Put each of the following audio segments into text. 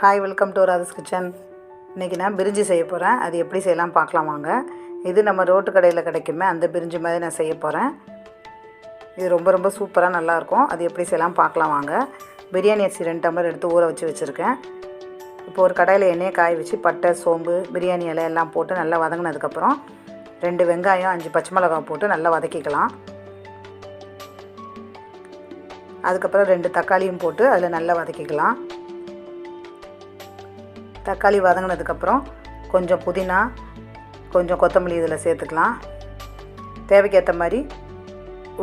Hi welcome to Radha's kitchen இன்றைக்கி நான் பிரிஞ்சி செய்ய போகிறேன் அது எப்படி செய்யலாம் பார்க்கலாம் வாங்க. இது நம்ம ரோட்டு கடையில் கிடைக்குமே அந்த பிரிஞ்சி மாதிரி நான் செய்ய போகிறேன் இது ரொம்ப ரொம்ப சூப்பராக நல்லாயிருக்கும் அது எப்படி செய்யலாம் பார்க்கலாம் வாங்க. பிரியாணி அரிசி ரெண்டு டம்ளர் எடுத்து ஊற வச்சு வச்சுருக்கேன். இப்போ ஒரு கடையில் எண்ணெயை காய வச்சு பட்டை சோம்பு பிரியாணி இலை எல்லாம் போட்டு நல்லா வதங்கினதுக்கப்புறம் ரெண்டு வெங்காயம் அஞ்சு பச்சை மிளகாய் போட்டு நல்லா வதக்கிக்கலாம். அதுக்கப்புறம் ரெண்டு தக்காளியும் போட்டு அதில் நல்லா வதக்கிக்கலாம். தக்காளி வதங்கினதுக்கப்புறம் கொஞ்சம் புதினா கொஞ்சம் கொத்தமல்லி இதில் சேர்த்துக்கலாம். தேவைக்கேற்ற மாதிரி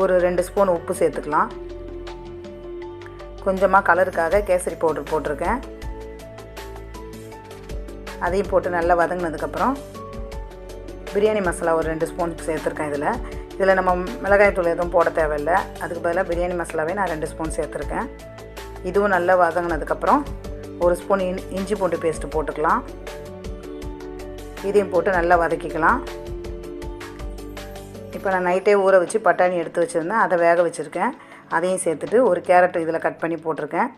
ஒரு ரெண்டு ஸ்பூன் உப்பு சேர்த்துக்கலாம். கொஞ்சமாக கலருக்காக கேசரி பவுடர் போட்டிருக்கேன். அதையும் போட்டு நல்லா வதங்கினதுக்கப்புறம் பிரியாணி மசாலா ஒரு ரெண்டு ஸ்பூன் சேர்த்துருக்கேன் இதில். இதில் நம்ம மிளகாய்த்தூள் எதுவும் போட தேவையில்லை. அதுக்கு பதிலாக பிரியாணி மசாலாவே நான் ரெண்டு ஸ்பூன் சேர்த்துருக்கேன். இதுவும் நல்லா வதங்கினதுக்கப்புறம் ஒரு ஸ்பூன் இன் இஞ்சி பூண்டு பேஸ்ட்டு போட்டுக்கலாம். இதையும் போட்டு நல்லா வதக்கிக்கலாம். இப்போ நான் நைட்டே ஊற வச்சு பட்டாணி எடுத்து வச்சுருந்தேன். அதை வேக வச்சுருக்கேன். அதையும் சேர்த்துட்டு ஒரு கேரட் இதில் கட் பண்ணி போட்டிருக்கேன்.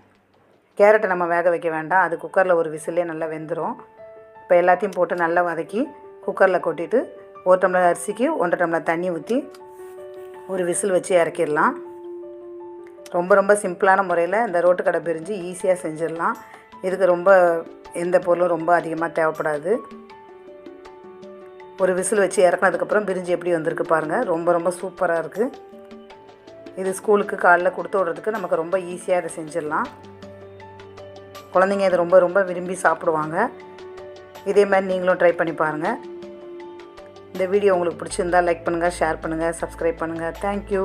கேரட்டை நம்ம வேக வைக்க வேண்டாம். அது குக்கரில் ஒரு விசிலே நல்லா வெந்துடும் இப்போ எல்லாத்தையும் போட்டு நல்லா வதக்கி குக்கரில் கொட்டிட்டு ஒரு டம்ளர் அரிசிக்கு ஒன்றரை டம்ளர் தண்ணி ஊற்றி ஒரு விசில் வச்சு இறக்கிடலாம். ரொம்ப ரொம்ப சிம்பிளான முறையில் இந்த ரோட்டு கடை பிரிஞ்சு ஈஸியாக செஞ்சிடலாம். இதுக்கு ரொம்ப எந்த பொருளும் ரொம்ப அதிகமாக தேவைப்படாது. ஒரு விசில் வச்சு இறக்குனதுக்கப்புறம் பிரிஞ்சு எப்படி வந்திருக்கு பாருங்கள் ரொம்ப ரொம்ப சூப்பராக இருக்குது இது ஸ்கூலுக்கு காலைல கொடுத்து விட்றதுக்கு நமக்கு ரொம்ப ஈஸியாக இதை செஞ்சிடலாம். குழந்தைங்க இதை ரொம்ப ரொம்ப விரும்பி சாப்பிடுவாங்க. இதே மாதிரி நீங்களும் ட்ரை பண்ணி பாருங்கள் இந்த வீடியோ உங்களுக்கு பிடிச்சிருந்தா லைக் பண்ணுங்கள் ஷேர் பண்ணுங்கள் சப்ஸ்கிரைப் பண்ணுங்கள் தேங்க்யூ